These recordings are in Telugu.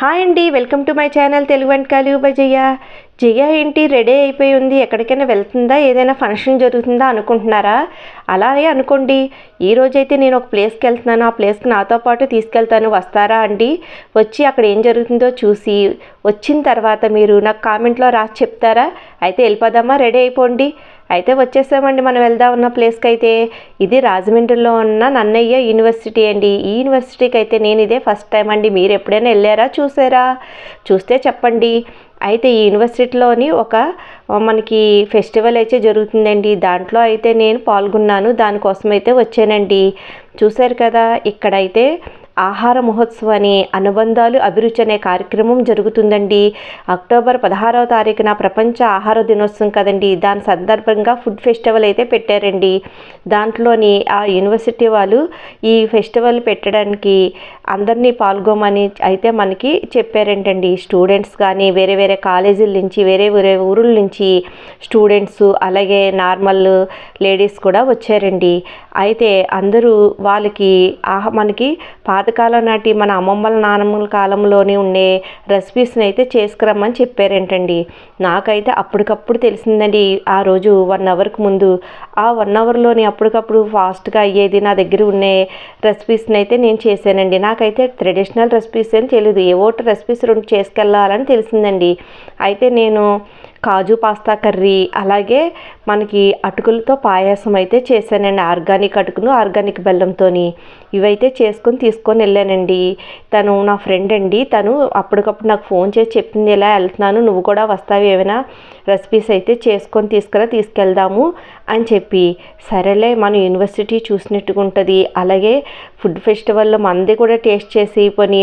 హాయ్ అండి welcome to my channel Telugu వంటకాలు బజయ్య జయ ఏంటి? రెడీ అయిపోయి ఉంది. ఎక్కడికైనా వెళ్తుందా? ఏదైనా ఫంక్షన్ జరుగుతుందా? అనుకుంటున్నారా? అలాగే అనుకోండి. ఈ నేను ఒక ప్లేస్కి వెళ్తున్నాను. ఆ ప్లేస్కి నాతో పాటు తీసుకెళ్తాను. వస్తారా అండి? వచ్చి అక్కడ ఏం జరుగుతుందో చూసి వచ్చిన తర్వాత మీరు నాకు కామెంట్లో రాసి చెప్తారా? అయితే వెళ్ళిపోదామా? రెడీ అయిపోండి. అయితే వచ్చేసామండి. మనం వెళ్దాం ఉన్న ప్లేస్కి అయితే ఇది రాజమండ్రిలో ఉన్న నన్నయ్య యూనివర్సిటీ అండి. ఈ యూనివర్సిటీకి అయితే నేను ఇదే ఫస్ట్ టైం అండి. మీరు ఎప్పుడైనా వెళ్ళారా? చూసారా? చూస్తే చెప్పండి. అయితే ఈ యూనివర్సిటీలోని ఒక మనకి ఫెస్టివల్ అయితే జరుగుతుందండి. దాంట్లో అయితే నేను పాల్గొన్నాను. దానికోసం అయితే వచ్చానండి. చూశారు కదా ఇక్కడైతే ఆహార మహోత్సవాన్ని అనుబంధాలు అభిరుచి అనే కార్యక్రమం జరుగుతుందండి. అక్టోబర్ పదహారవ తారీఖున ప్రపంచ ఆహార దినోత్సవం కదండి. దాని సందర్భంగా ఫుడ్ ఫెస్టివల్ అయితే పెట్టారండి. దాంట్లోని ఆ యూనివర్సిటీ వాళ్ళు ఈ ఫెస్టివల్ పెట్టడానికి అందరినీ పాల్గొమని అయితే మనకి చెప్పారేంటండి. స్టూడెంట్స్ కానీ వేరే వేరే కాలేజీల నుంచి వేరే వేరే ఊరుల నుంచి స్టూడెంట్స్ అలాగే నార్మల్ లేడీస్ కూడా వచ్చారండి. అయితే అందరూ వాళ్ళకి ఆహా మనకి పాత పాతకాలం నాటి మన అమ్మమ్మల నానమ్మల కాలంలోనే ఉండే రెసిపీస్ని అయితే చేసుకురమ్మని చెప్పారేంటండి. నాకైతే అప్పటికప్పుడు తెలిసిందండి ఆ రోజు వన్ అవర్కి ముందు. ఆ వన్ అవర్లోని అప్పటికప్పుడు ఫాస్ట్గా అయ్యేది నా దగ్గర ఉండే రెసిపీస్ని అయితే నేను చేశానండి. నాకైతే ట్రెడిషనల్ రెసిపీస్ అని తెలియదు ఏ రెసిపీస్ రెండు చేసుకెళ్ళాలని తెలిసిందండి. అయితే నేను కాజు పాస్తా కర్రీ అలాగే మనకి అటుకులతో పాయాసం అయితే చేశానండి. ఆర్గానిక్ అటుకులు ఆర్గానిక్ బెల్లంతోని ఇవైతే చేసుకొని తీసుకొని వెళ్ళానండి. తను నా ఫ్రెండ్ అండి. తను అప్పటికప్పుడు నాకు ఫోన్ చేసి చెప్పింది ఇలా వెళ్తున్నాను నువ్వు కూడా వస్తావు? ఏమైనా రెసిపీస్ అయితే చేసుకొని తీసుకురా తీసుకెళ్దాము అని చెప్పి. సరేలే మన యూనివర్సిటీ చూసినట్టుగా ఉంటుంది. అలాగే ఫుడ్ ఫెస్టివల్లో మనది కూడా టేస్ట్ చేసి పోనీ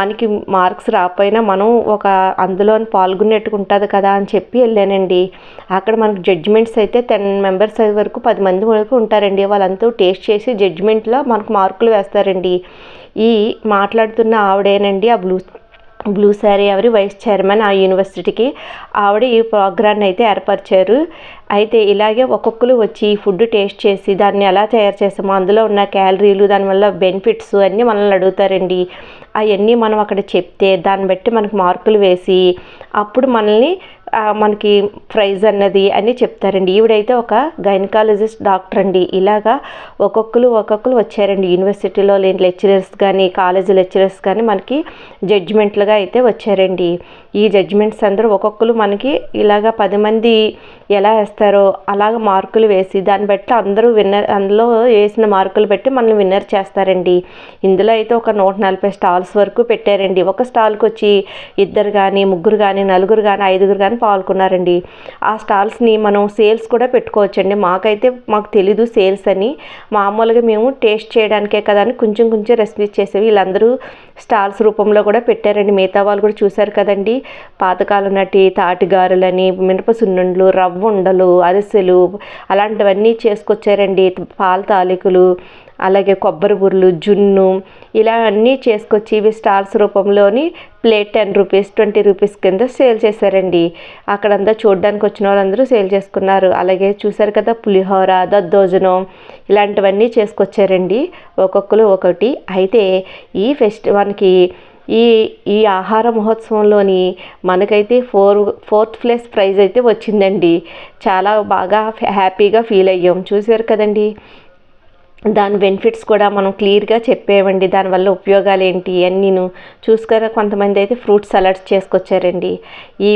మనకి మార్క్స్ రాకపోయినా మనం ఒక అందులో పాల్గొనేట్టుగా ఉంటుంది కదా అని చెప్పి వెళ్ళానండి. అక్కడ మనకు జడ్జిమెంట్స్ అయితే టెన్ మెంబర్స్ వరకు పది మంది వరకు ఉంటారండి. వాళ్ళంతా టేస్ట్ చేసి జడ్జిమెంట్లో మనకు మార్కులు వేస్తారండి. ఈ మాట్లాడుతున్న ఆవిడేనండి. ఆ బ్లూ బ్లూ శారీ ఎవరి వైస్ చైర్మన్ ఆ యూనివర్సిటీకి. ఆవిడ ఈ ప్రోగ్రాన్ని అయితే ఏర్పరిచారు. అయితే ఇలాగే ఒక్కొక్కరు వచ్చి ఫుడ్ టేస్ట్ చేసి దాన్ని ఎలా తయారు చేస్తామో అందులో ఉన్న క్యాలరీలు దానివల్ల బెనిఫిట్స్ అన్నీ మనల్ని అడుగుతారండి. అవన్నీ మనం అక్కడ చెప్తే దాన్ని బట్టి మనకు మార్కులు వేసి అప్పుడు మనల్ని మనకి ప్రైజ్ అన్నది అని చెప్తారండి. ఈవిడైతే ఒక గైనకాలజిస్ట్ డాక్టర్ అండి. ఇలాగా ఒక్కొక్కరు ఒక్కొక్కరు వచ్చారండి. యూనివర్సిటీలో లేని లెక్చరర్స్ కానీ కాలేజీ లెక్చరర్స్ కానీ మనకి జడ్జిమెంట్లుగా అయితే వచ్చారండి. ఈ జడ్జిమెంట్స్ అందరూ ఒక్కొక్కరు మనకి ఇలాగ పది మంది ఎలా చేస్తారో అలాగ మార్కులు వేసి దాన్ని బట్టి అందరూ విన్నర్ అందులో వేసిన మార్కులు బట్టి మనల్ని విన్నర్ చేస్తారండి. ఇందులో అయితే ఒక నూట నలభై స్టాల్స్ వరకు పెట్టారండి. ఒక స్టాల్కి వచ్చి ఇద్దరు కానీ ముగ్గురు కానీ నలుగురు కానీ ఐదుగురు కానీ పాల్గొన్నారండి. ఆ స్టాల్స్ని మనం సేల్స్ కూడా పెట్టుకోవచ్చండి. మాకైతే మాకు తెలీదు సేల్స్ అని. మామూలుగా మేము టేస్ట్ చేయడానికే కదా అని కొంచెం కొంచెం రెసిపీస్ చేసేవి. వీళ్ళందరూ స్టాల్స్ రూపంలో కూడా పెట్టారండి. మిగతా వాళ్ళు కూడా చూశారు కదండి. పాతకాలం నాటి తాటిగారులని మినప సున్నుండ్లు రవ్వ ఉండలు అరిసెలు అలాంటివన్నీ చేసుకొచ్చారండి. పాల తాలికలు అలాగే కొబ్బరి బుర్రలు జున్ను ఇలా అన్నీ చేసుకొచ్చి ఇవి stars రూపంలోని plate ten rupees twenty rupees కింద సేల్ చేశారండి. అక్కడంతా చూడడానికి వచ్చిన వాళ్ళందరూ సేల్ చేసుకున్నారు. అలాగే చూశారు కదా పులిహోర దద్దోజనం ఇలాంటివన్నీ చేసుకొచ్చారండి. ఒక్కొక్కరు ఒకటి. అయితే ఈ ఫెస్టివల్కి ఈ ఈ ఆహార మహోత్సవంలోని మనకైతే ఫోర్ ఫోర్త్ ప్లేస్ ప్రైజ్ అయితే వచ్చిందండి. చాలా బాగా హ్యాపీగా ఫీల్ అయ్యాం. చూసారు కదండి? దాని బెనిఫిట్స్ కూడా మనం క్లియర్గా చెప్పేవండి. దానివల్ల ఉపయోగాలు ఏంటి? అన్నీను చూసుకురా కొంతమంది అయితే ఫ్రూట్ సలాడ్స్ చేసుకొచ్చారండి. ఈ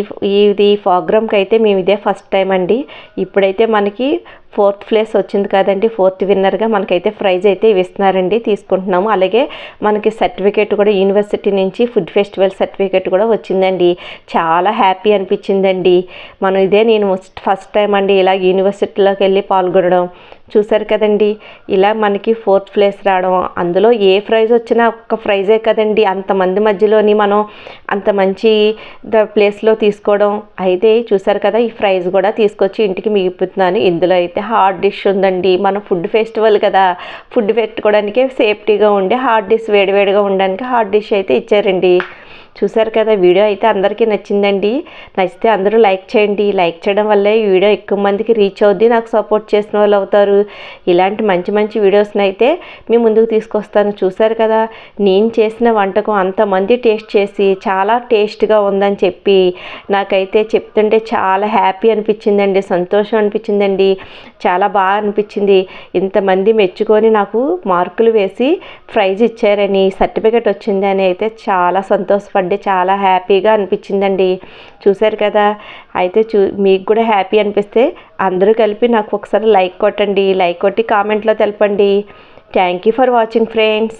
ఇది ప్రోగ్రామ్కి అయితే మేము ఇదే ఫస్ట్ టైం అండి. ఇప్పుడైతే మనకి ఫోర్త్ ప్లేస్ వచ్చింది కదండి. ఫోర్త్ విన్నర్గా మనకైతే ప్రైజ్ అయితే ఇస్తున్నారండి తీసుకుంటున్నాము. అలాగే మనకి సర్టిఫికేట్ కూడా యూనివర్సిటీ నుంచి ఫుడ్ ఫెస్టివల్ సర్టిఫికేట్ కూడా వచ్చిందండి. చాలా హ్యాపీ అనిపించిందండి. మనం ఇదే నేను ఫస్ట్ టైం అండి ఇలా యూనివర్సిటీలోకి వెళ్ళి పాల్గొనడం. చూసారు కదండి. ఇలా మనకి ఫోర్త్ ప్లేస్ రావడం అందులో ఏ ప్రైజ్ వచ్చినా ఒక్క ప్రైజే కదండి. అంతమంది మధ్యలోని మనం అంత మంచి ద ప్లేస్లో తీసుకోవడం. అయితే చూసారు కదా ఈ ప్రైజ్ కూడా తీసుకొచ్చి ఇంటికి మిగిపోతున్నాను ఇందులో అయితే హార్డ్ డిష్ ఉందండి. మన ఫుడ్ ఫెస్టివల్ కదా ఫుడ్ పెట్టుకోవడానికి సేఫ్టీగా ఉండే హార్డ్ డిష్ వేడివేడిగా ఉండడానికి హార్డ్ డిష్ అయితే ఇచ్చారండి. చూసారు కదా వీడియో అయితే అందరికీ నచ్చిందండి. నచ్చితే అందరూ లైక్ చేయండి. లైక్ చేయడం వల్లే ఈ వీడియో ఎక్కువ మందికి రీచ్ అవుద్ది. నాకు సపోర్ట్ చేసిన వాళ్ళు అవుతారు. ఇలాంటి మంచి మంచి వీడియోస్ని అయితే మీ ముందుకు తీసుకొస్తాను. చూసారు కదా నేను చేసిన వంటకం అంతమంది టేస్ట్ చేసి చాలా టేస్ట్గా ఉందని చెప్పి నాకైతే చెప్తుంటే చాలా హ్యాపీ అనిపించిందండి. సంతోషం అనిపించిందండి. చాలా బాగా అనిపించింది. ఇంతమంది మెచ్చుకొని నాకు మార్కులు వేసి ప్రైజ్ ఇచ్చారని సర్టిఫికెట్ వచ్చిందని అయితే చాలా సంతోషపడి చాలా హ్యాపీగా అనిపించిందండి. చూశారు కదా? అయితే చూ మీకు కూడా హ్యాపీ అనిపిస్తే అందరూ కలిపి నాకు ఒకసారి లైక్ కొట్టండి. లైక్ కొట్టి కామెంట్లో తెలపండి. Thank you for watching friends.